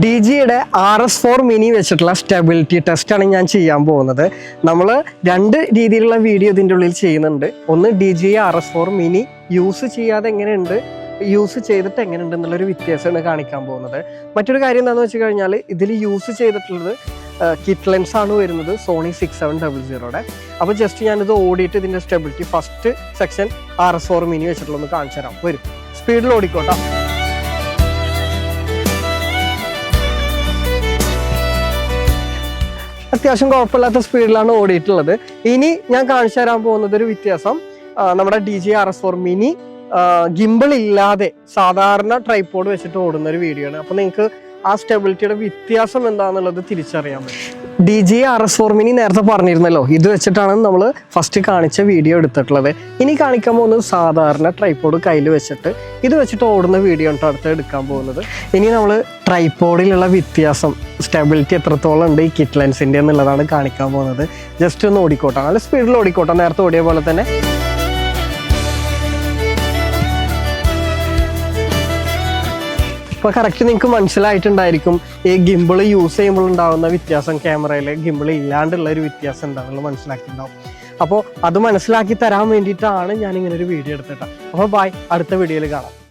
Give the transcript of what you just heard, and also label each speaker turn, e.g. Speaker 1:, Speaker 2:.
Speaker 1: D ജിയുടെ R S four mini വെച്ചിട്ടുള്ള stability ടെസ്റ്റാണ് ഞാൻ ചെയ്യാൻ പോകുന്നത്. നമ്മൾ രണ്ട് രീതിയിലുള്ള വീഡിയോ ഇതിന്റെ ഉള്ളിൽ ചെയ്യുന്നുണ്ട്. ഒന്ന് D G R S four mini use ചെയ്യാതെ എങ്ങനെയുണ്ട് യൂസ് ചെയ്തിട്ട് എങ്ങനെയുണ്ട് എന്നുള്ളൊരു വ്യത്യാസമാണ് കാണിക്കാൻ പോകുന്നത്. മറ്റൊരു കാര്യം എന്താണെന്ന് വെച്ച് കഴിഞ്ഞാൽ ഇതിൽ യൂസ് ചെയ്തിട്ടുള്ളത് കിറ്റ് ലെൻസ് ആണ് വരുന്നത് സോണി സിക്സ് സെവൻ ഡബിൾ സീറോയുടെ അപ്പോൾ ജസ്റ്റ് ഞാനിത് ഓടിയിട്ട് ഇതിന്റെ stability first section R S four mini വെച്ചിട്ടുള്ളൊന്ന് കാണിച്ചു തരാം വരും സ്പീഡിൽ ഓടിക്കോട്ടോ. അത്യാവശ്യം കുഴപ്പമില്ലാത്ത സ്പീഡിലാണ് ഓടിയിട്ടുള്ളത്. ഇനി ഞാൻ കാണിച്ചു തരാൻ പോകുന്നത് ഒരു വ്യത്യാസം. നമ്മുടെ D G R S four mini gimbal ഇല്ലാതെ സാധാരണ ട്രൈപ്പോഡ് വെച്ചിട്ട് ഓടുന്ന ഒരു വീഡിയോ ആണ്. അപ്പൊ നിങ്ങൾക്ക് ആ സ്റ്റെബിലിറ്റിയുടെ വ്യത്യാസം എന്താണെന്നുള്ളത് തിരിച്ചറിയാൻ പറ്റും. D G R S four mini നേരത്തെ പറഞ്ഞിരുന്നല്ലോ. ഇത് വെച്ചിട്ടാണ് നമ്മൾ ഫസ്റ്റ് കാണിച്ച വീഡിയോ എടുത്തിട്ടുള്ളത്. ഇനി കാണിക്കാൻ പോകുന്നത് സാധാരണ ട്രൈപ്പോഡ് കയ്യിൽ വെച്ചിട്ട്. ഇത് വെച്ചിട്ട് ഓടുന്ന വീഡിയോ ആണ് അടുത്ത് എടുക്കാൻ പോകുന്നത്. ഇനി നമ്മൾ ട്രൈപ്പോഡിലുള്ള വ്യത്യാസം സ്റ്റെബിലിറ്റി എത്രത്തോളം ഉണ്ട് ഈ കിറ്റ് ലെൻസിന്റെ എന്നുള്ളതാണ് കാണിക്കാൻ പോകുന്നത്. ജസ്റ്റ് ഒന്ന് ഓടിക്കോട്ടെ. നല്ല സ്പീഡിൽ ഓടിക്കോട്ടെ. നേരത്തെ ഓടിയ പോലെ തന്നെ. ഇപ്പൊ കറക്റ്റ് നിങ്ങൾക്ക് മനസ്സിലായിട്ടുണ്ടായിരിക്കും ഈ ഗിമ്പിൾ യൂസ് ചെയ്യുമ്പോൾ ഉണ്ടാകുന്ന വ്യത്യാസം ക്യാമറയിൽ ഗിമ്പിൾ ഇല്ലാണ്ടുള്ള ഒരു വ്യത്യാസം എന്താണെന്നുള്ളത് മനസ്സിലാക്കിയിട്ടുണ്ടാവും. അപ്പോൾ അത് മനസ്സിലാക്കി തരാൻ വേണ്ടിയിട്ടാണ് ഞാൻ ഇങ്ങനെ ഒരു വീഡിയോ എടുത്തിട്ട് അപ്പോൾ ബൈ അടുത്ത വീഡിയോയിൽ കാണാം.